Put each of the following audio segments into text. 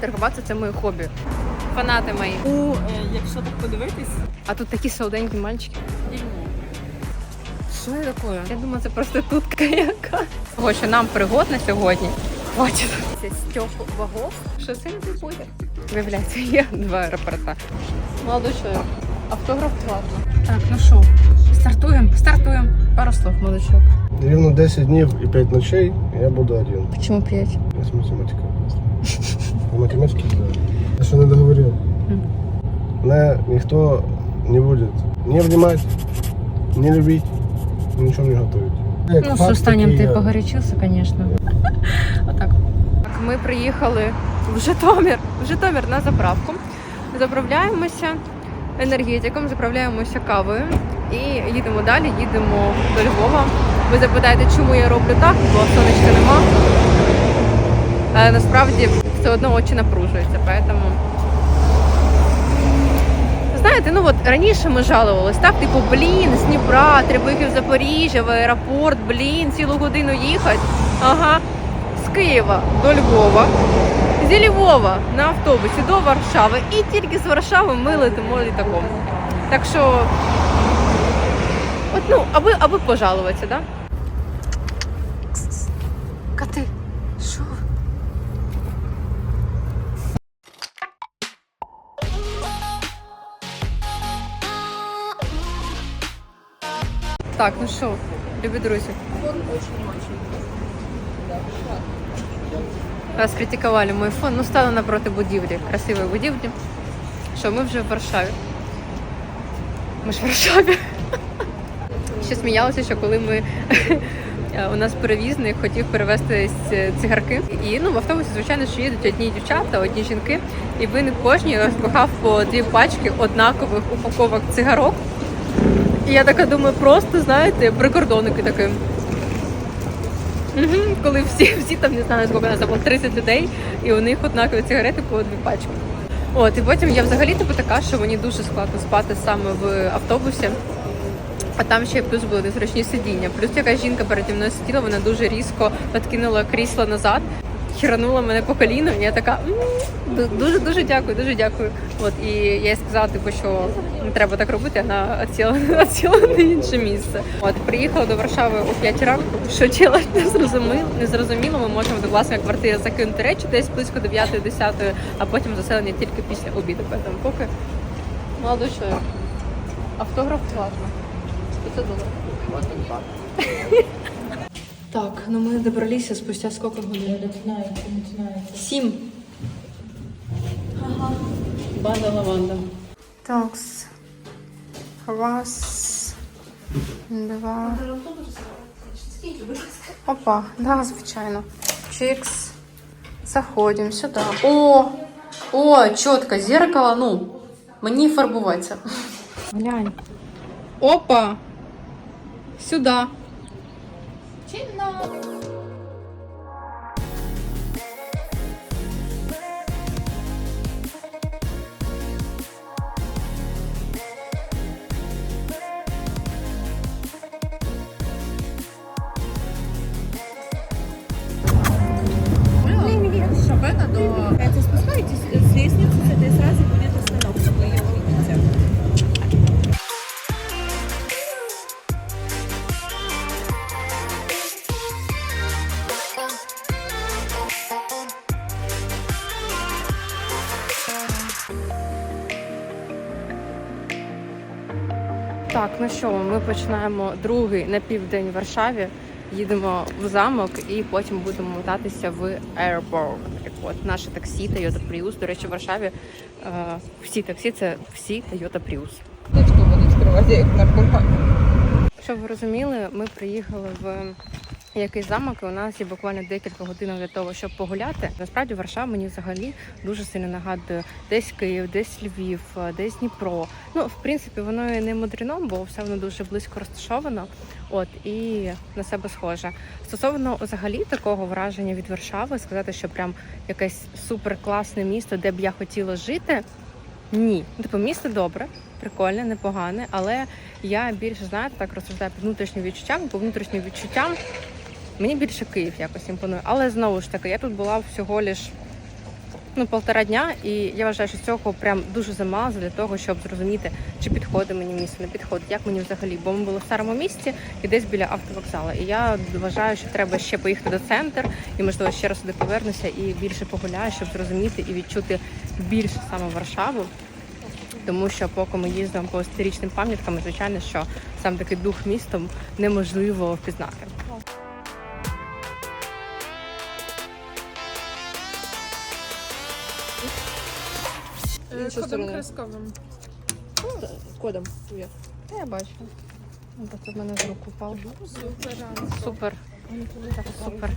торгуватися це моє хобі. Фанати мої. Ну, е, якщо так подивитись, А тут такі солоденькі мальчики. Що це таке? Я думаю, це проститутка яка. Того, що нам пригод на сьогодні. Бачите, це стьоп вагов. Що це не буде? Виявляється, є два аеропорта. Молодой чоловік. Автограф платно. Так, ну що, стартуємо, стартуємо. Пару слов, молодчок. Рівно 10 днів і 5 ночей я буду один. Чому п'ять? Я с математика. Математики знаю. Я что не договорил. Меня никто не будет не обнимать, не любить, ничего не готовить. Ну, з останнім ти погорячився, звісно. Отак. Так, ми приїхали в Житомир, в Житомир на заправку. Заправляємося енергетиком, заправляємося кавою і їдемо далі, їдемо до Львова. Ви запитаєте, чому я роблю так, бо сонечка нема. Але насправді все одно очі напружуються, поэтому Знаєте, ну от раніше ми жалувались, так, типу, блін, з Дніпра, треба їхати в Запоріжжя, в аеропорт, блін, цілу годину їхати. Ага, з Києва до Львова, зі Львова на автобусі до Варшави і тільки з Варшави ми летимо літаком. Так що, от, ну, аби, аби пожалуватися, да? Так, ну що, любі друзі. Розкритикували мій фон. Ну, стали напроти будівлі, красивої будівлі. Що ми вже в Варшаві. Ми ж в Варшаві. Ще сміялися, що коли ми у нас перевізник хотів перевезти цигарки. І ну в автобусі, звичайно, що їдуть одні дівчата, одні жінки, і він кожній розпахав по дві пачки однакових упаковок цигарок. І я така думаю, просто знаєте, прикордонники такі. Угу, коли всі, всі там не знаю, скільки нас було 30 людей, і у них однакові цигарети по дві пачки. От, і потім я взагалі типу така, що мені дуже складно спати саме в автобусі. А там ще плюс були незручні сидіння. Плюс якась жінка переді мною сиділа, вона дуже різко відкинула крісло назад, хіранула мене по коліну, і я така дуже дуже дякую, дуже дякую. От і я їй сказала, типу, що не треба так робити, вона відсіла на інше місце. От приїхала до Варшави о 5 ранку. Що чела не зрозуміло, не зрозуміло. Ми можемо до власної квартири закинути речі десь близько 9-10, а потім заселення тільки після обіду. Тому поки молодой чоловік. Автограф платно. 500 доларів. Так, ну ми добралися спустя сколько годин? починається, починається. Сім. Ага. Банда лаванда. Такс. Раз. Два. Опа, да, звичайно. Чикс. Заходимо сюди. О! О, чітко, зеркало, ну, мені фарбуватися. Глянь. Опа! Шабена до... Это спускаетесь с лестницы, с що, ми починаємо другий на південь в Варшаві. Їдемо в замок і потім будемо мотатися в аеропорт. От наше таксі Toyota Prius. До речі, в Варшаві е, всі таксі це всі Toyota Prius. Водичку будуть співати, як наркоман. Щоб ви розуміли, ми приїхали в якийсь замок, і у нас є буквально декілька годин для того, щоб погуляти. Насправді Варшава мені взагалі дуже сильно нагадує десь Київ, десь Львів, е, десь Дніпро. Ну, в принципі, воно і не мудрено, бо все воно дуже близько розташовано. От і на себе схоже. Стосовно взагалі такого враження від Варшави, сказати, що прям якесь супер класне місто, де б я хотіла жити. Ні, типу місто добре, прикольне, непогане, але я більше знаєте, так розсуждаю під внутрішнім відчуттям, по внутрішнім відчуттям мені більше Київ якось імпонує. Але знову ж таки, я тут була всього лиш ну, полтора дня, і я вважаю, що цього прям дуже замало для того, щоб зрозуміти, чи підходить мені місце, не підходить, як мені взагалі. Бо ми були в старому місті і десь біля автовокзалу. І я вважаю, що треба ще поїхати до центру і, можливо, ще раз туди повернуся і більше погуляю, щоб зрозуміти і відчути більше саме Варшаву. Тому що поки ми їздимо по історичним пам'яткам, звичайно, що сам такий дух містом неможливо впізнати. Інша сторона. Кодом. Та Я бачу. Ну, Просто в мене з рук упав. Супер. Так, супер.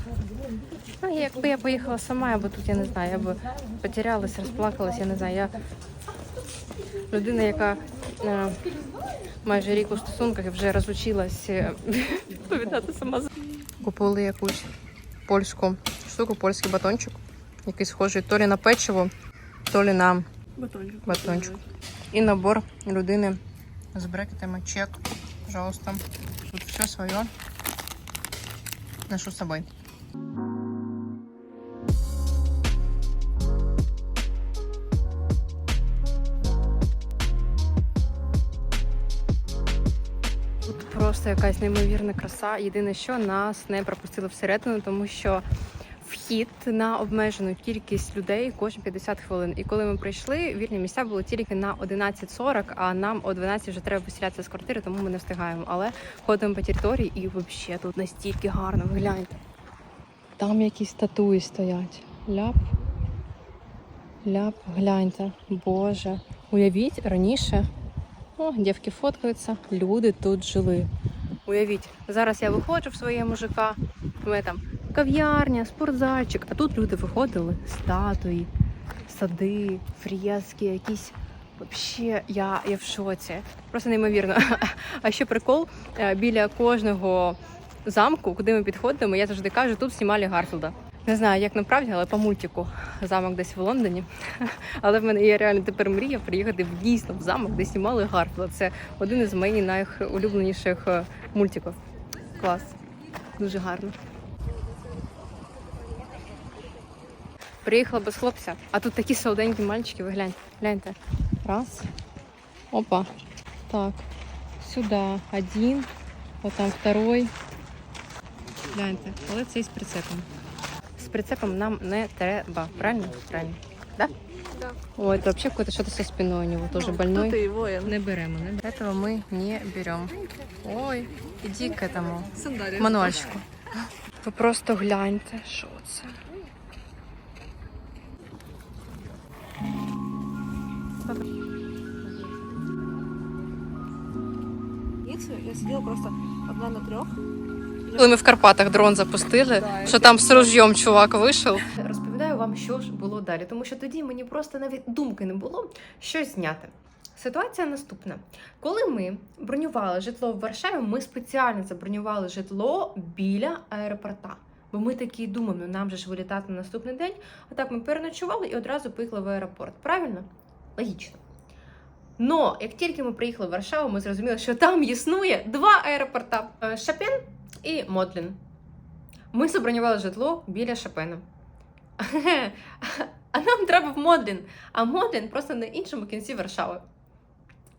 Ну, якби я поїхала сама, я би тут, я не знаю, я би потерялась, розплакалась, я не знаю. Я людина, яка е, майже рік у стосунках і вже розучилась е, відповідати сама за. Купили якусь польську штуку, польський батончик, який схожий то лі на печиво, то лі на Батончик. батончик. І набор людини з брекетами. Чек, пожалуйста. Тут все своє. Ношу з собою. Тут просто якась неймовірна краса. Єдине, що нас не пропустили всередину, тому що вхід на обмежену кількість людей кожні 50 хвилин. І коли ми прийшли, вільні місця були тільки на 11.40, а нам о 12 вже треба виселятися з квартири, тому ми не встигаємо. Але ходимо по території і взагалі тут настільки гарно. Гляньте. Там якісь статуї стоять. Ляп. Ляп, гляньте. Боже. Уявіть, раніше. О, дівки фоткаються, люди тут жили. Уявіть, зараз я виходжу в своєму ЖК, у мене там кав'ярня, спортзальчик, а тут люди виходили, статуї, сади, фрєски, якісь. Вообще, я, я в шоці. Просто неймовірно. А ще прикол е, біля кожного замку, куди ми підходимо, я завжди кажу, тут знімали Гарфілда. Не знаю, як насправді, але по мультику замок десь в Лондоні. Але в мене є реально тепер мрія приїхати в дійсно в замок, де знімали Гарфілда. Це один із моїх найулюбленіших е, мультиків. Клас. Дуже гарно. Приїхала без хлопця, а тут такі солоденькі мальчики, ви гляньте. Гляньте. Раз. Опа. Так. Сюди один. Вот там второй. Гляньте, але це з прицепом. З прицепом нам не треба, правильно? Правильно. Да? Да. Ой, это вообще какое-то что-то со спиной у него тоже больной. Тут і воїн. Не беремо, не беремо. Этого мы не берем. Ой, иди к этому Сандалії. мануальчику. Ви просто гляньте, що це. Я сиділа просто одна на трьох. Коли ми в Карпатах дрон запустили, Да, що там з ружьом чувак вийшов. Розповідаю вам, що ж було далі, тому що тоді мені просто навіть думки не було щось зняти. Ситуація наступна: коли ми бронювали житло в Варшаві, ми спеціально забронювали житло біля аеропорта. Бо ми такі думаємо, ну нам же ж вилітати на наступний день. А так ми переночували і одразу поїхали в аеропорт. Правильно? Логічно. Но як тільки ми приїхали в Варшаву, ми зрозуміли, що там існує два аеропорта: Е, Шапен і Модлін. Ми забронювали житло біля Шапена. А нам треба в Модлін. А Модлін просто на іншому кінці Варшави.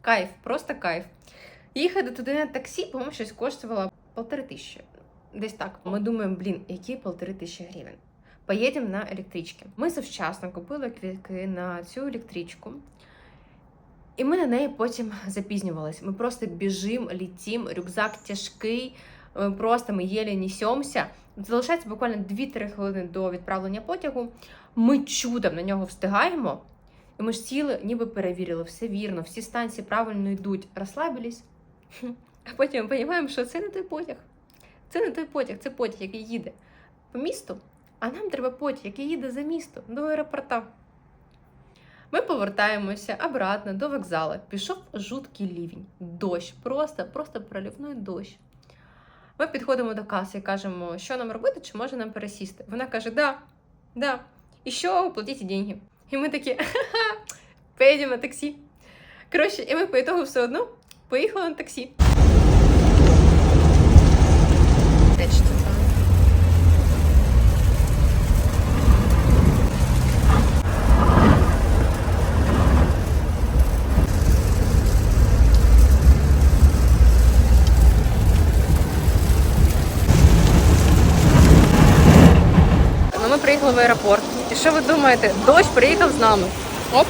Кайф, просто кайф. Їхати туди на таксі, по-моєму, щось коштувало полтори тисячі. Десь так. Ми думаємо, блін, які полтори тисячі гривень. Поїдемо на електричці. Ми завчасно купили квітки на цю електричку. І ми на неї потім запізнювались. Ми просто біжимо, літім, рюкзак тяжкий, е, просто ми єлі несемося. Залишається буквально 2-3 хвилини до відправлення потягу. Ми чудом на нього встигаємо. І ми ж сіли, ніби перевірили, все вірно, всі станції правильно йдуть, розслабились. А потім ми розуміємо, що це не той потяг. Це не той потяг, це потяг, який їде по місту, а нам треба потяг, який їде за місто до аеропорта. Ми повертаємося обратно до вокзалу. Пішов жуткий лівень, дощ, просто, просто проливний дощ. Ми підходимо до каси і кажемо, що нам робити, чи може нам пересісти. Вона каже: да, да, і що платіть деньги. І ми такі, ха-ха, поїдемо на таксі. Коротше, і ми по ітогу все одно поїхали на таксі. Аеропорт. І що ви думаєте? Дощ приїхав з нами. Оп,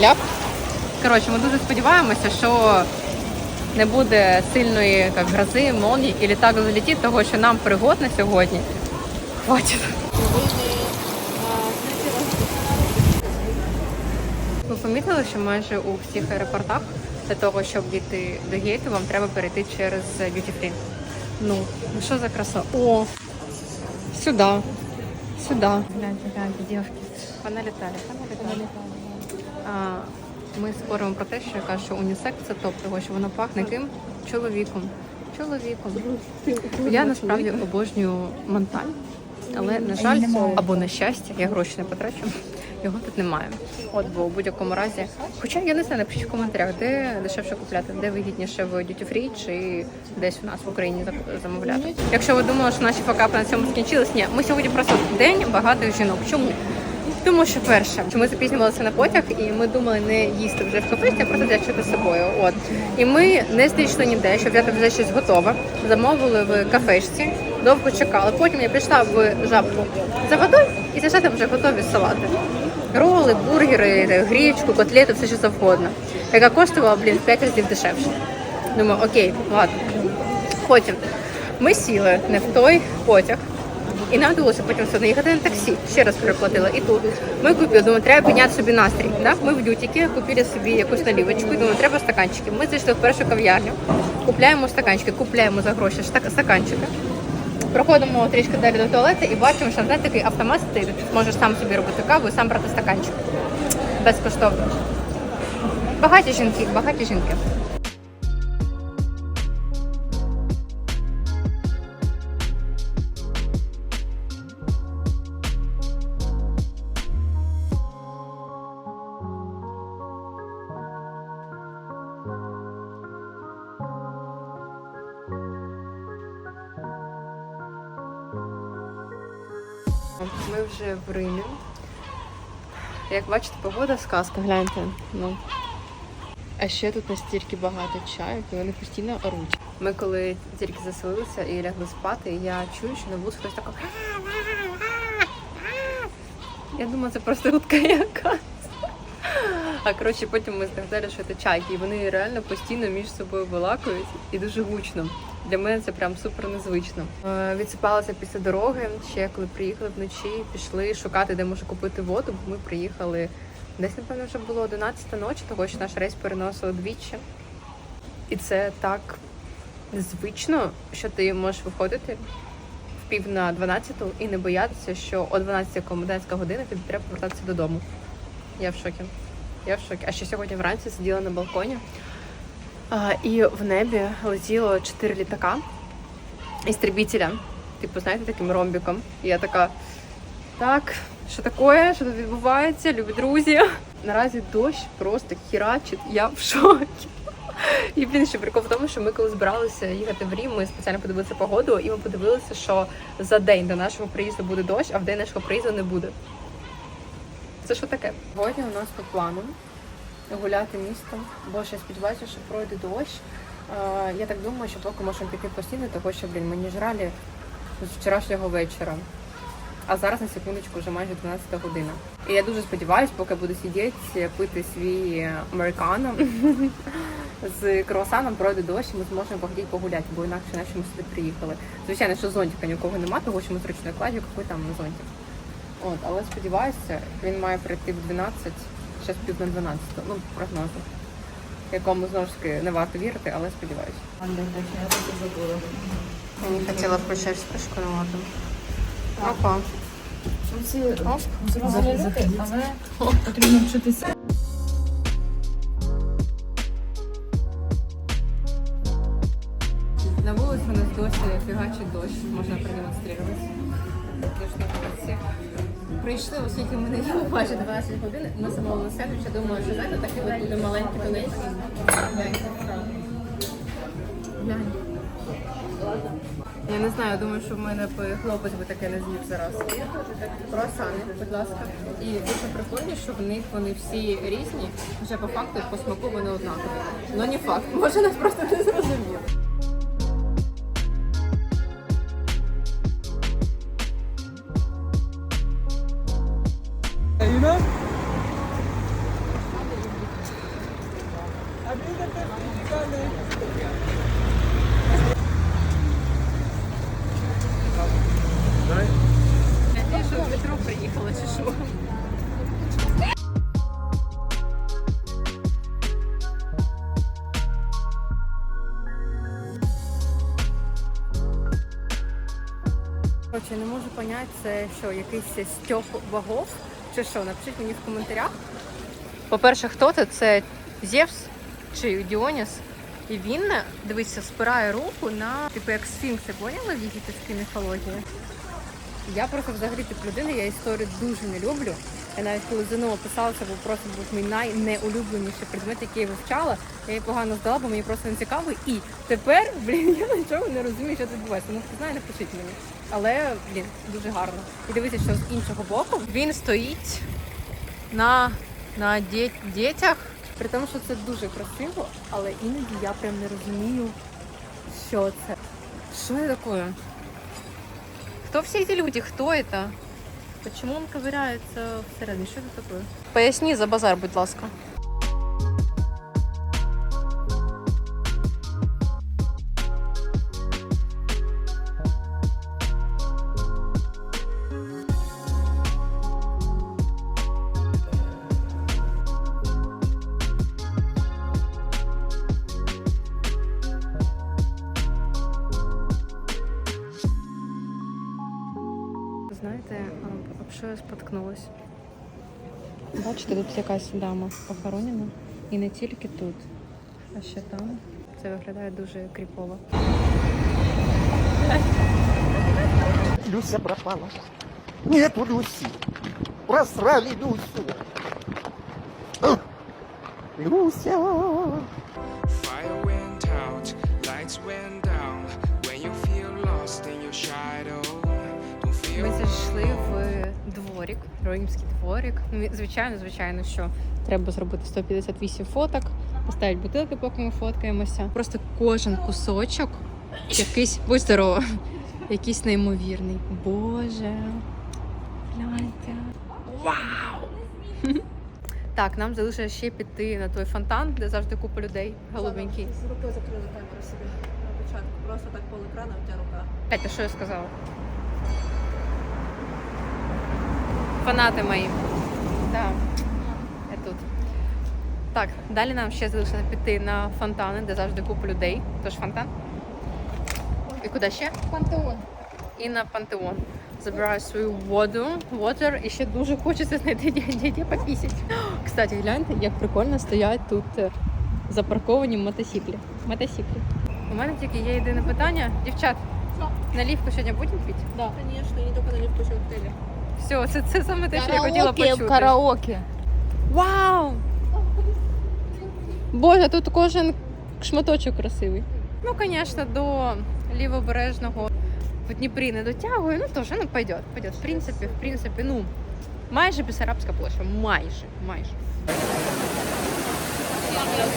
ляп. Коротше, ми дуже сподіваємося, що не буде сильної як, грози, молнії і літак залетить, того що нам пригод на сьогодні. Хватить. Ви помітили, що майже у всіх аеропортах для того, щоб дійти до гейту, вам треба перейти через duty free. Ну, ну що за краса? О! Сюди. Сюди. Гляньте, гляньте, дівчатки. Поналітали, поналітали. А, ми споримо про те, що я кажу, що унісек це топ, того що воно пахне ким? Чоловіком. Чоловіком. Я насправді обожнюю монталь, але на жаль, або на щастя, я гроші не потрачу. Його тут немає. От бо у будь-якому разі. Хоча я не знаю, напишіть в коментарях, де дешевше купляти, де вигідніше в Duty Free чи десь у нас в Україні замовляти. Якщо ви думали, що наші факапи на цьому скінчились, ні, ми сьогодні просто день багатих жінок. Чому? Тому що перше, що ми запізнювалися на потяг, і ми думали не їсти вже в кафесі, а просто взяти з собою. От і ми не знайшли ніде, щоб взяти вже щось готове. Замовили в кафешці, довго чекали. Потім я прийшла в жабку за водою і знайшла там вже готові салати. Роли, бургери, гречку, котлети, все що завгодно. Яка коштувала, блін, в 5 разів дешевше. Думаю, окей, ладно. Потім ми сіли не в той потяг. І нам довелося потім все одно їхати на таксі. Ще раз переплатила. І тут ми купили, думаю, треба підняти собі настрій. Да? Ми в дютіки купили собі якусь налівочку, думаю, треба стаканчики. Ми зайшли в першу кав'ярню, купляємо стаканчики, купляємо за гроші стаканчики. Проходимо трішки далі до туалету і бачимо, що знаєте, такий автомат стоїть. Можеш сам собі робити каву і сам брати стаканчик. Безкоштовно. Багаті жінки, багаті жінки. Бачите, погода сказка, гляньте. Ну. А ще тут настільки багато чаю, і вони постійно оруть. Ми коли тільки заселилися і лягли спати, я чую, що на вулиці хтось тако. Я думаю, це просто утка якась. А коротше, потім ми здогадали, що це чайки, і вони реально постійно між собою балакають і дуже гучно. Для мене це прям супер незвично. Е, Відсипалася після дороги. Ще коли приїхали вночі, пішли шукати, де можу купити воду. Бо ми приїхали десь, напевно, вже було 11 ночі, того що наш рейс переносили двічі. І це так незвично, що ти можеш виходити в пів на 12 і не боятися, що о 12 комендантська година тобі треба повертатися додому. Я в шокі. Я в шокі. А ще сьогодні вранці сиділа на балконі. І в небі летіло чотири літака істребителя. Типу, знаєте, таким ромбіком. І я така. Так, що таке? Що тут відбувається? Любі друзі. Наразі дощ просто хірачить. Я в шокі. І блін, ще прикол в тому, що ми коли збиралися їхати в Рім, ми спеціально подивилися погоду, і ми подивилися, що за день до нашого приїзду буде дощ, а в день нашого приїзду не буде. Це що таке? Сьогодні у нас по плану гуляти містом, бо ще сподіваюся, що пройде дощ. Я так думаю, що поки можемо піти постійно, того що, блін, мені жралі з вчорашнього вечора. А зараз на секундочку вже майже 12 година. І я дуже сподіваюся, поки буду сидіти, пити свій американо з круасаном, пройде дощ, і ми зможемо походити погуляти, бо інакше наче ми сюди приїхали. Звичайно, що зонтика ні у кого немає, того що ми зручно кладі, який там зонтик. От, але сподіваюся, він має прийти в 12, зараз пів на 12, ну, прогнозу. Якому знову ж таки не варто вірити, але сподіваюся. Я не хотіла включати спишку на воду. Опа. Оп. але потрібно вчитися. На вулиці у нас досі фігачить дощ, можна продемонструвати. Дощ на вулиці. Прийшли, оскільки ми не їли майже 12 годин, ми замовили сендвіч, я думаю, що знаєте, от буде маленький тоненький. Глянь. Я не знаю, думаю, що в мене хлопець би таке не з'їв зараз. Круасани, будь ласка. І дуже прикольно, що в них вони всі різні, хоча по факту по смаку вони однакові. Ну не факт, може нас просто не зрозумів. Коротше, не можу зрозуміти, це що, якийсь стьоп вагов чи що? Напишіть мені в коментарях. По-перше, хто це? Це Зевс чи Діоніс. І він, дивися, спирає руку на типу як сфінкси, поняли в єгипетській міфології? Я просто взагалі тип людини, я історію дуже не люблю. Я навіть коли ЗНО писала, це був просто був мій найнеулюбленіший предмет, який я вивчала. Я її погано здала, бо мені просто не цікаво. І тепер, блін, я нічого не розумію, що тут відбувається. Ну, хто знає, напишіть мені. Але, блін, дуже гарно. І дивіться, що з іншого боку він стоїть на, на дє- дітях. При тому, що це дуже красиво, але іноді я прям не розумію, що це. Що це таке? Кто все эти люди? Кто это? Почему он ковыряется всередині? Що це таке? Поясни за базар, будь ласка. Бачите, тут якась дама похоронена. І не тільки тут, а ще там. Це виглядає дуже кріпово. Люся пропала. Нету Люси. Просрали Люсю. Люся. Римський дворик. Ну, звичайно, звичайно, що треба зробити 158 фоток, поставити бутилки, поки ми фоткаємося. Просто кожен кусочок, якийсь, будь здорова, якийсь неймовірний. Боже, гляньте. Вау! Так, нам залишилося ще піти на той фонтан, де завжди купа людей, голубенький. З рукою закрили камеру собі на початку. Просто так пол екрана, у тебе рука. Катя, що я сказала? Фанати мої. Так, я тут. Так, далі нам ще залишилося піти на фонтани, де завжди купа людей. Тож фонтан. І куди ще? Пантеон. І на пантеон. Забираю свою воду, water, і ще дуже хочеться знайти де попісять. Кстати, гляньте, як прикольно стоять тут е, запарковані мотоциклі. Мотоциклі. У мене тільки є єдине питання. Дівчат, наливку сьогодні будемо пити? Да. Конечно, не тільки наливку ще коктейлі. Все, це, це саме те, що я хотіла почути. караоке. Вау! Боже, тут кожен шматочок красивий. Ну, звісно, до лівобережного в Дніпрі не дотягує, ну теж, ну пойдет, пойдет. В принципі, в принципі, ну, майже Бесарабська площа, майже, майже.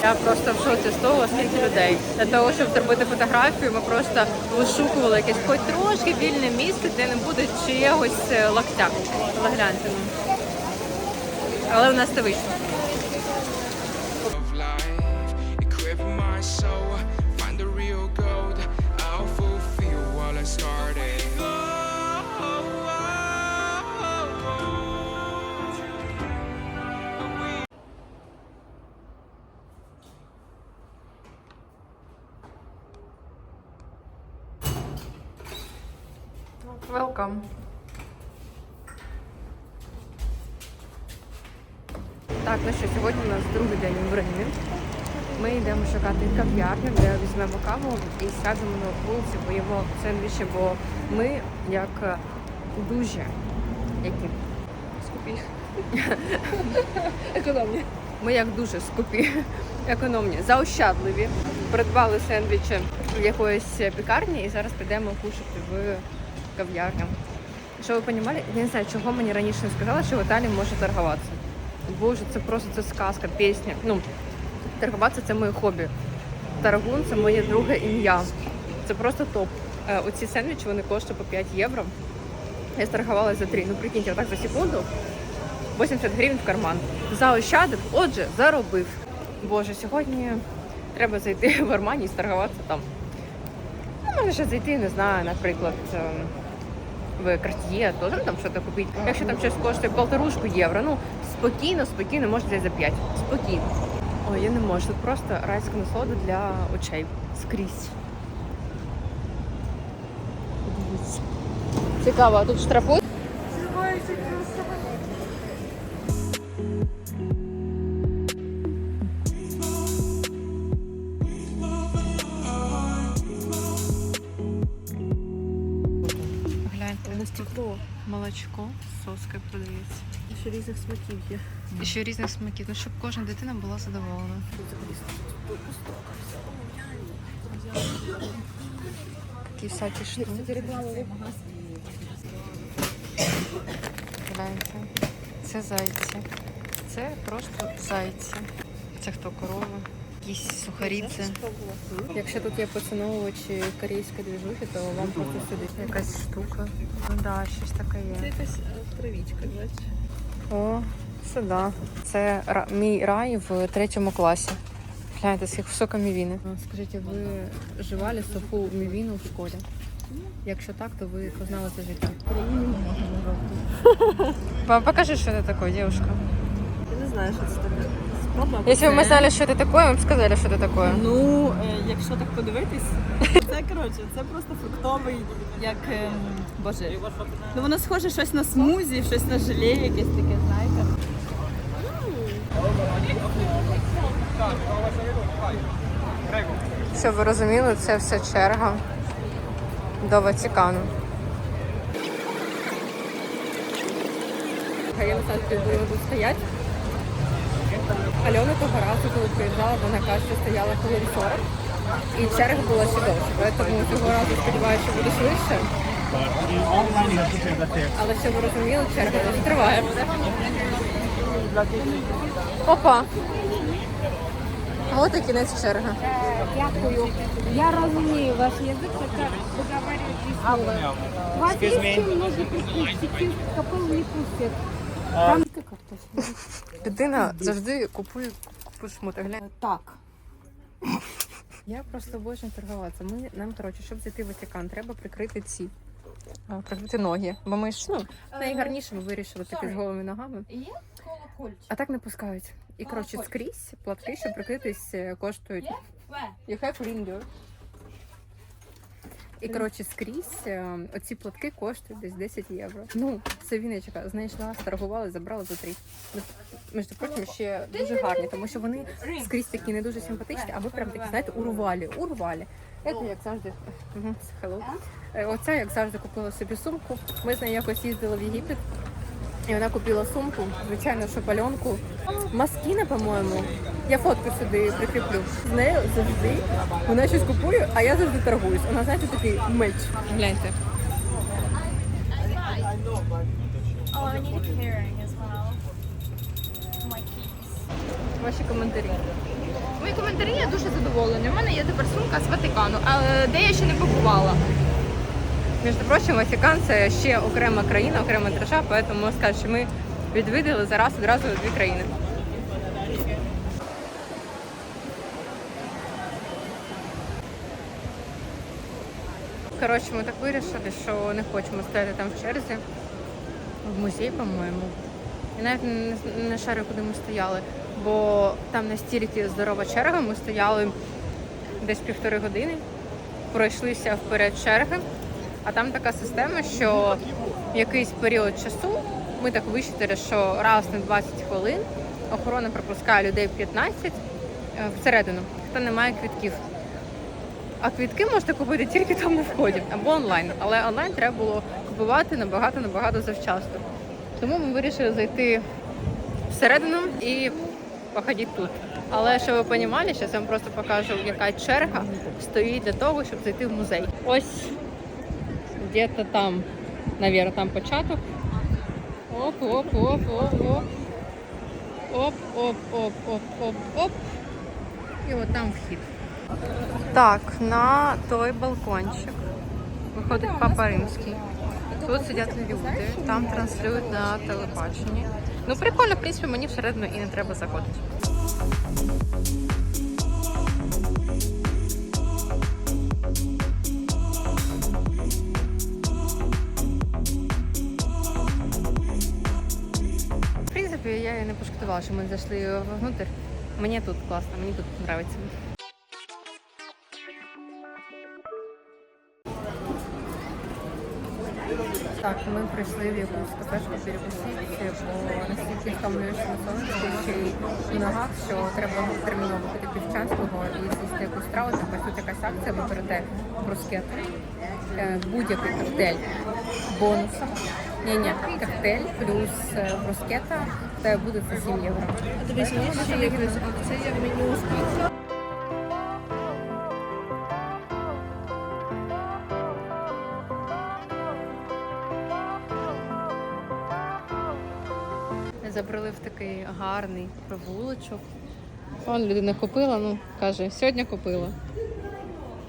Я просто в шоці з того, скільки людей. Для того, щоб зробити фотографію, ми просто вишукували якесь хоч трошки вільне місце, де не буде чогось е, локтя. Загляньте. Але у нас це вийшло. of Welcome. Так, ну що, сьогодні у нас другий день в Римі. Ми йдемо шукати кав'ярню, де візьмемо каву і сядемо на вулиці, поїмо сендвічі, бо ми як е, дуже які скупі. Економні. Ми як дуже скупі, економні, заощадливі. Придбали сендвічі в якоїсь пікарні і зараз підемо кушати в кав'ярню. Щоб ви розуміли, я не знаю, чого мені раніше не сказали, що в Італії може торгуватися. Боже, це просто це сказка, пісня. Ну, торгуватися це моє хобі. Таргун це моє друге ім'я. Це просто топ. Е, Оці сендвічі вони коштують по 5 євро. Я сторгувалася за 3. Ну прикиньте, отак за секунду. 80 гривень в карман. Заощадив, отже, заробив. Боже, сьогодні треба зайти в Армані і сторгуватися там. Ну, може ще зайти, не знаю, наприклад, ем, в Cartier, теж там щось купити. Якщо там щось коштує полторушку євро, ну спокійно, спокійно, можна взяти за 5. Спокійно. Ой, я не можу. Тут просто райська насолода для очей. Скрізь. Подивіться. Цікаво, а тут штрафують? Ще різних смаків є. І ще різних смаків, ну щоб кожна дитина була задоволена. Такі всякі штуки. Гляньте. Це зайці. Це просто зайці. Це хто корова? Якісь сухарі це. Якщо тут є поціновувачі корейської двіжухи, то вам просто сюди якась штука. Ну да, щось таке Це якась е, травічка, бачиш? О, сюди. Це ра- мій рай в третьому класі. Гляньте, скільки сока мівіни. Скажіть, ви жували суху мівіну в школі? Якщо так, то ви познали це життя. Вам покажи, що це таке, дівчинка. Я не знаю, що це таке. Спробуй. Якщо б ми знали, що це таке, ми б сказали, що це таке. Ну, е, якщо так подивитись, це коротше, це просто фруктовий, як ем, боже. Ну воно схоже щось на смузі, щось на желе, якесь таке, Щоб ви розуміли, це все черга до Ватикану. Я не знаю, скільки будемо тут стояти. Альона того разу, коли приїжджала, вона каже, що стояла хвилин 40. І черга була ще довше. Тому цього разу сподіваюся, що буде швидше. Але щоб ви розуміли, черга триває. Опа! Ось і кінець черги. Дякую. Я розумію ваш язик, так виговорюєте слово. Вас есть много перспектив, какой не пустят. Там картофель. Людина завжди купує купу шмута. Глянь. Так. Я просто обожнюю торгуватися. Ми нам коротше, щоб зайти в Ватикан, треба прикрити ці. Прикрити ноги. Бо ми ж ну, найгарніше ми вирішили піти з голими ногами. А так не пускають. І коротше скрізь платки, щоб прикритись, е, коштують. You have window. І коротше скрізь е, оці платки коштують десь 10 євро. Ну, це Вінничка знайшла, старгували, забрала за 3. Між прочим, ще дуже гарні, тому що вони скрізь такі не дуже симпатичні, а ви прям такі, знаєте, урвалі, урвалі. Це як завжди. Hello. Е, Оця, як завжди, купила собі сумку. Ми з нею якось їздили в Єгипет. І вона купила сумку, звичайно, що пальонку. Маскіна, по-моєму. Я фотку сюди прикріплю. З нею завжди вона щось купує, а я завжди торгуюсь. Вона, знаєте, такий меч. Гляньте. Oh. Ваші коментарі. Мої коментарі я дуже задоволена. У мене є тепер сумка з Ватикану, але де я ще не побувала. Між прочим, Ватикан це ще окрема країна, окрема держава, тому скажу, що ми відвідали зараз одразу дві країни. Коротше, ми так вирішили, що не хочемо стояти там в черзі. В музей, по-моєму. І навіть не шарю, куди ми стояли, бо там настільки здорова черга, ми стояли десь півтори години, пройшлися вперед черги, а там така система, що в якийсь період часу ми так вичитали, що раз на 20 хвилин охорона пропускає людей в 15 е, всередину, хто не має квітків. А квітки можете купити тільки там на вході або онлайн. Але онлайн треба було купувати набагато набагато завчасно. Тому ми вирішили зайти всередину і походити тут. Але щоб ви розуміли, зараз я вам просто покажу, яка черга стоїть для того, щоб зайти в музей. Ось где-то там, наверное, там початок. Оп, оп, оп, оп, оп. Оп, оп, оп, оп, оп, оп. І от там вхід. Так, на той балкончик виходить Папа Римський. Тут сидять люди, там транслюють на телебаченні. Ну, прикольно, в принципі, мені всередину і не треба заходити. Я не пошкодувала, що ми зайшли внутрь. Мені тут класно, мені тут подобається. Так, ми прийшли в якусь кафешку перекусити, бо настільки втомлюєшся на сонечку ще й ногах, що треба терміново піти півчанського і з'їсти якусь страву. Тобто тут якась акція, ви берете брускету, е, будь-який коктейль бонусом. Ні, ні, коктейль плюс е, брускета, це буде за 7 євро. Дивись, є ще якась акція меню з. Забрали в такий гарний провулочок. Вон людина купила, ну каже, сьогодні купила.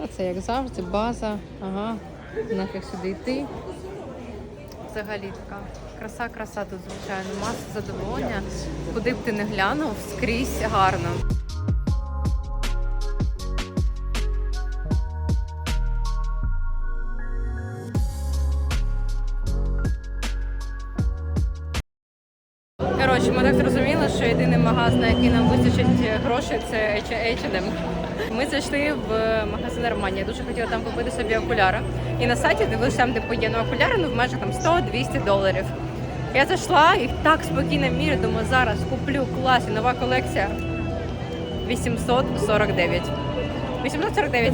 А це як завжди, база. Ага, нафіг сюди йти. Взагалі така краса, краса тут, звичайно, маса задоволення. Куди б ти не глянув, скрізь гарно. Коротше, ми так зрозуміли, що єдиний магазин, на який нам вистачить грошей, це H&M. Ми зайшли в магазин Арманія. Дуже хотіла там купити собі окуляри. І на сайті дивилися там, де є ну, окуляри, ну в межах там 100-200 доларів. Я зайшла і так спокійно мірю, думаю, зараз куплю класі, нова колекція. 849. 849.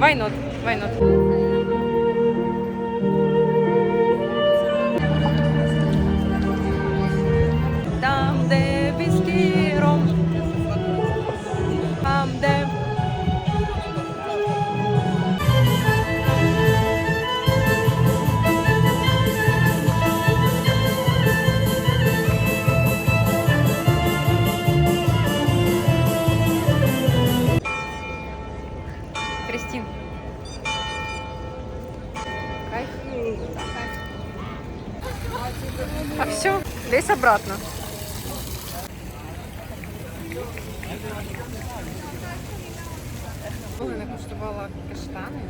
Why not? Why not? А все, десь обратно. Коли не куштувала каштани,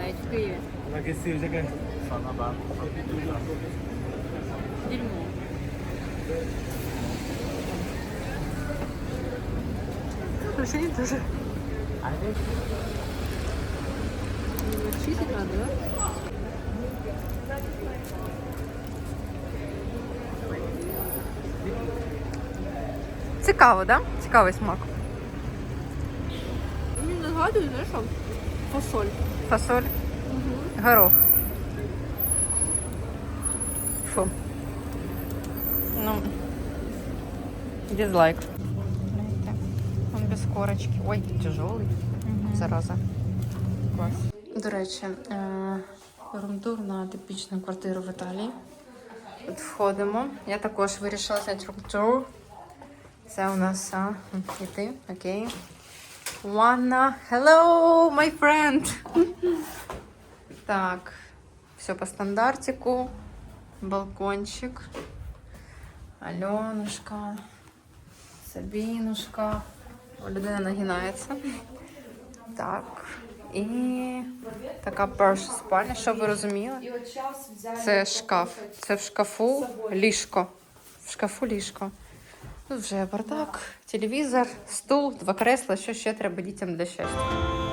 навіть в Києві. Дерьмо. Вообще не тоже. Чистить надо, да? Цікаво, да? Цікавий смак. Мені нагадує, знаєш, що? фасоль. Фасоль. Горох. Фу. Ну, дизлайк. Он без корочки. Ой, тяжелый. Зараза. Клас. До речі, е, румтур на типічну квартиру в Італії. Тут входимо. Я також вирішила зняти румтур. Це у нас а, і ти, окей. Wanna. Hello, my friend. Так, все по стандартику. Балкончик. Аленушка. Сабінушка. Людина нагинається. Так. І така перша спальня, щоб ви розуміли. Це шкаф. Це в шкафу ліжко. В шкафу ліжко. Тут вже бардак, телевізор, стул, два кресла, що ще треба дітям для щастя.